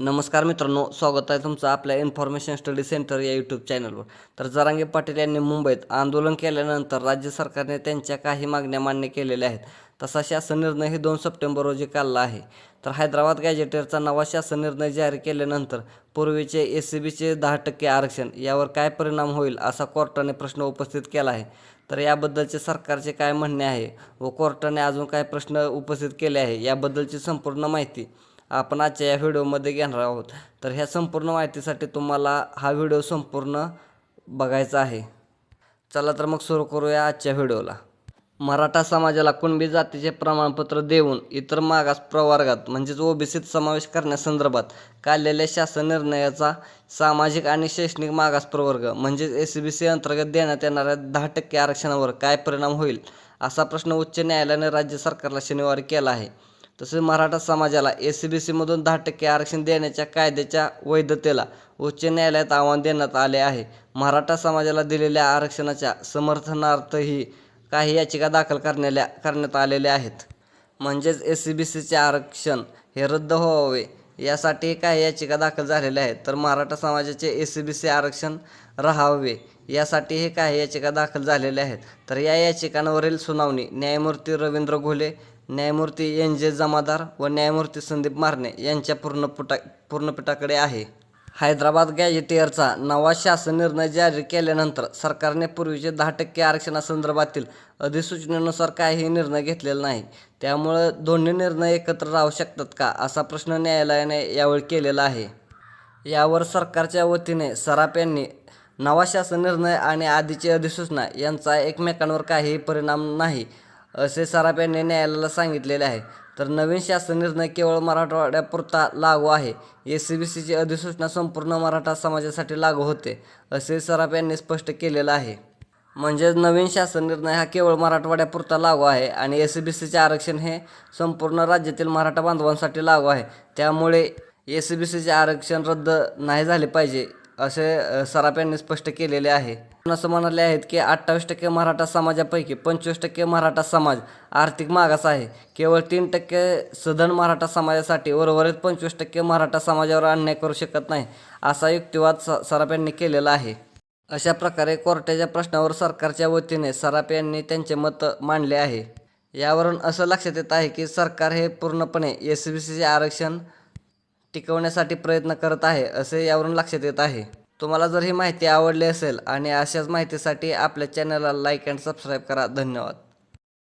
नमस्कार मित्रांनो स्वागत आहे तुमचं आपल्या इन्फॉर्मेशन स्टडी सेंटर या यूट्यूब चॅनलवर तर जरांगे पाटील यांनी मुंबईत आंदोलन केल्यानंतर राज्य सरकारने त्यांच्या काही मागण्या मान्य केलेल्या आहेत. तसा शासन निर्णय हे दोन सप्टेंबर रोजी काढला आहे. तर हैदराबाद गॅजेटेरचा नवा शासन निर्णय जारी केल्यानंतर पूर्वीचे एस सी बीचे दहा टक्के आरक्षण यावर काय परिणाम होईल असा कोर्टाने प्रश्न उपस्थित केला आहे. तर याबद्दलचे सरकारचे काय म्हणणे आहे व कोर्टाने अजून काय प्रश्न उपस्थित केले आहे याबद्दलची संपूर्ण माहिती आपण आजच्या या व्हिडिओमध्ये घेणार आहोत. तर ह्या संपूर्ण माहितीसाठी तुम्हाला हा व्हिडिओ संपूर्ण बघायचा आहे. चला तर मग सुरू करूया आजच्या व्हिडिओला. मराठा समाजाला कुणबी जातीचे प्रमाणपत्र देऊन इतर मागास प्रवर्गात म्हणजेच ओबीसीत समावेश करण्यासंदर्भात काढलेल्या शासन निर्णयाचा सामाजिक आणि शैक्षणिक मागास प्रवर्ग म्हणजेच एस बी सी अंतर्गत देण्यात येणाऱ्या दहा टक्के आरक्षणावर काय परिणाम होईल असा प्रश्न उच्च न्यायालयाने राज्य सरकारला शनिवारी केला आहे. तसेच मराठा समाजाला एस सी बी सीमधून दहा टक्के आरक्षण देण्याच्या कायद्याच्या वैधतेला उच्च न्यायालयात आव्हान देण्यात आले आहे. मराठा समाजाला दिलेल्या आरक्षणाच्या समर्थनार्थही काही याचिका दाखल करण्याल्या करण्यात आलेल्या आहेत. म्हणजेच एस सी बी सीचे आरक्षण हे रद्द व्हावे यासाठी काही याचिका दाखल झालेल्या आहेत. तर मराठा समाजाचे एस सी बी सी आरक्षण राहावे यासाठी हे काही याचिका दाखल झालेल्या आहेत. तर या याचिकांवरील सुनावणी न्यायमूर्ती रवींद्र घोले न्यायमूर्ती एन जे जमादार व न्यायमूर्ती संदीप मारणे यांच्या पूर्णपुटा पूर्णपीठाकडे आहे. हैदराबाद गॅजेटियरचा नवा शासन निर्णय जारी केल्यानंतर सरकारने पूर्वीचे दहा टक्के आरक्षणासंदर्भातील अधिसूचनेनुसार काहीही निर्णय घेतलेला नाही. त्यामुळं दोन्ही निर्णय एकत्र राहू शकतात का असा प्रश्न न्यायालयाने यावेळी केलेला आहे. यावर सरकारच्या वतीने सराफ यांनी नवा शासन निर्णय आणि आधीची अधिसूचना यांचा एकमेकांवर काहीही परिणाम नाही असे सराफ यांनी न्यायालयाला सांगितलेले आहे. तर नवीन शासन निर्णय केवळ मराठवाड्यापुरता लागू आहे. एस सी बी सीची अधिसूचना संपूर्ण मराठा समाजासाठी लागू होते असे सराफ यांनी स्पष्ट केलेलं आहे. म्हणजेच नवीन शासन निर्णय हा केवळ मराठवाड्यापुरता लागू आहे आणि एस सी बी सीचे आरक्षण हे संपूर्ण राज्यातील मराठा बांधवांसाठी लागू आहे. त्यामुळे एस सी बी सीचे आरक्षण रद्द नाही झाले पाहिजे. असे सराफ यांनी स्पष्ट केलेले आहे. असं म्हणाले आहेत की अठ्ठावीस टक्के मराठा समाजापैकी पंचवीस टक्के मराठा समाज आर्थिक मागास आहे. केवळ तीन टक्के सधन मराठा समाजासाठी उर्वरित पंचवीस टक्के मराठा समाजावर अन्याय करू शकत नाही असा युक्तिवाद स सराफ यांनी केलेला आहे. अशा प्रकारे कोर्टाच्या प्रश्नावर सरकारच्या वतीने सराफ यांनी त्यांचे मत मांडले आहे. यावरून असं लक्षात येत आहे की सरकार हे पूर्णपणे एस बी सीचे आरक्षण टिकवण्यासाठी प्रयत्न करत आहे असे यावरून लक्षात येत आहे. तुम्हाला जर ही माहिती आवडली असेल आणि अशाच माहितीसाठी आपल्या चॅनलला लाईक अँड सबस्क्राईब करा. धन्यवाद.